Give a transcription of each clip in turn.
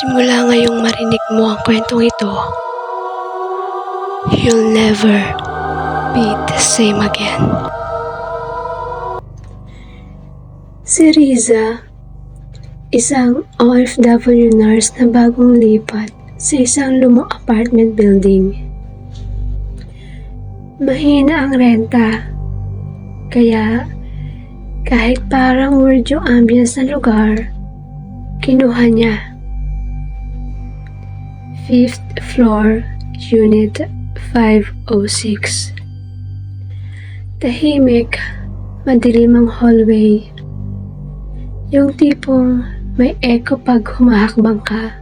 Simula ngayong marinig mo ang kwentong ito, you'll never be the same again. Si Riza, isang OFW nurse na bagong lipat sa isang lumang apartment building. Mahina ang renta, kaya kahit parang weird yung ambience ng lugar, kinuha niya. Fifth floor, unit 506. Tahimik, madilim ang hallway. Yung tipong may echo pag humahakbang ka.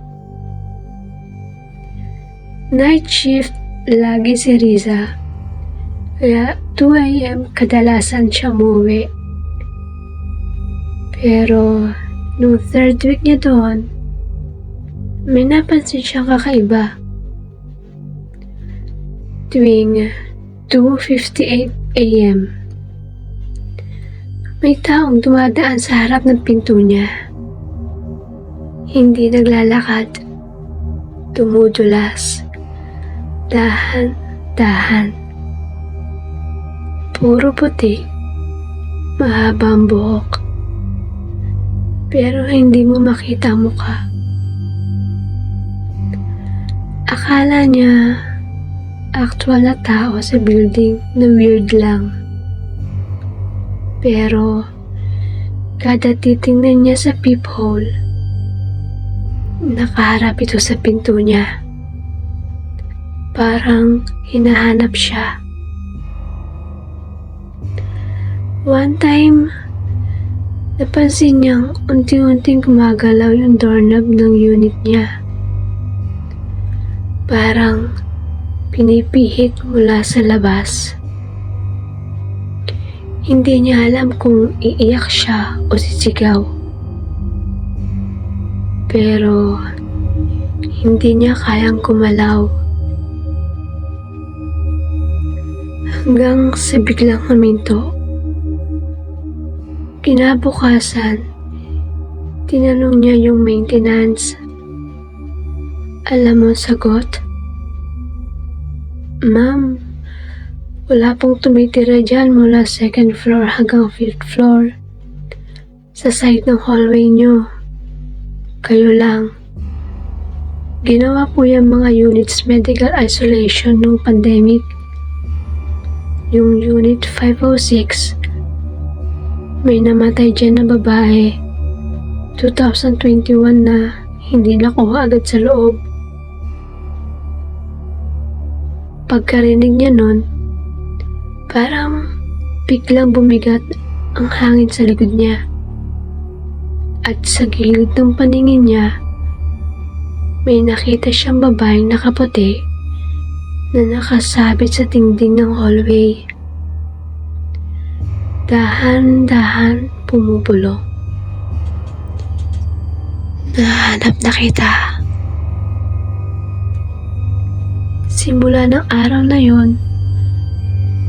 Night shift lagi si Riza. Kaya 2 a.m. kadalasan siya umuwi. Pero nung third week niya doon, may napansin siyang kakaiba. Tuwing 2.58 a.m. May taong dumadaan sa harap ng pinto niya. Hindi naglalakad. Tumudulas. Dahan-dahan. Puro puti. Mahabang buhok. Pero hindi mo makita ang mukha. Akala niya actual na tao sa building na weird lang. Pero kada titingnan niya sa peephole, nakaharap ito sa pinto niya. Parang hinahanap siya. One time, napansin niyang unti-unting gumagalaw yung doorknob ng unit niya. Parang pinipihit mula sa labas. Hindi niya alam kung iiyak siya o sisigaw. Pero hindi niya kayang kumalaw. Hanggang sa biglang huminto. Kinabukasan, tinanong niya yung maintenance. Alam mo sagot? Ma'am, wala pong tumitira dyan mula second floor hanggang fifth floor. Sa side ng hallway nyo. Kayo lang. Ginawa po yung mga units medical isolation nung pandemic. Yung unit 506, may namatay dyan na babae. 2021 na hindi nakuha agad sa loob. Pagkarinig niya nun, parang biglang bumigat ang hangin sa likod niya. At sa gilid ng paningin niya, may nakita siyang babaeng nakaputi na nakasabit sa dingding ng hallway. Dahan-dahan pumupulong. Nahanap na kita. Simula ng araw na yon,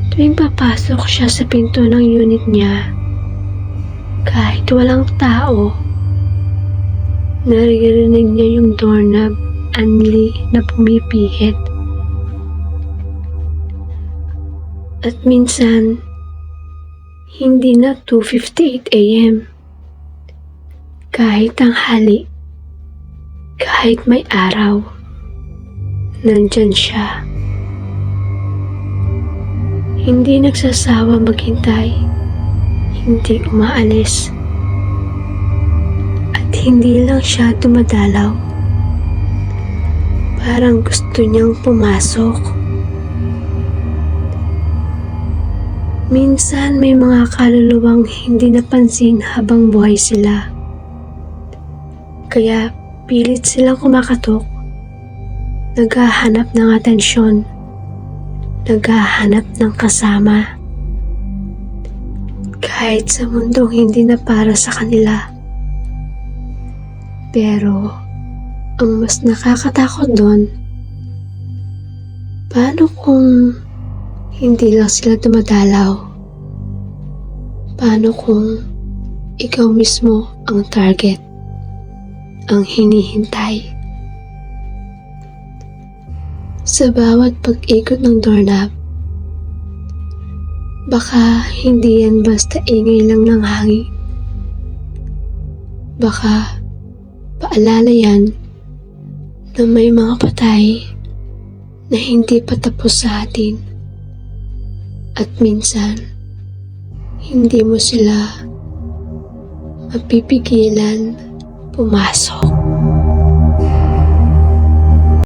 tuwing papasok siya sa pinto ng unit niya, kahit walang tao, naririnig niya yung doorknob anli na pumipihit. At minsan, hindi na 2.58 a.m. Kahit tanghali, kahit may araw, nandyan siya. Hindi nagsasawa maghintay, hindi umaalis. At hindi lang siya dumadalaw. Parang gusto niyang pumasok. Minsan may mga kaluluwang hindi napansin habang buhay sila. Kaya pilit silang kumakatok. Naghahanap ng atensyon. Naghahanap ng kasama. Kahit sa mundong hindi na para sa kanila. Pero, ang mas nakakatakot doon, paano kung hindi lang sila dumadalaw? Paano kung ikaw mismo ang target, ang hinihintay? Sa bawat pag-ikot ng doorknob, baka hindi yan basta ingay lang ng hangin. Baka paalala yan na may mga patay na hindi pa tapos sa atin. At minsan, hindi mo sila mapipigilan pumasok.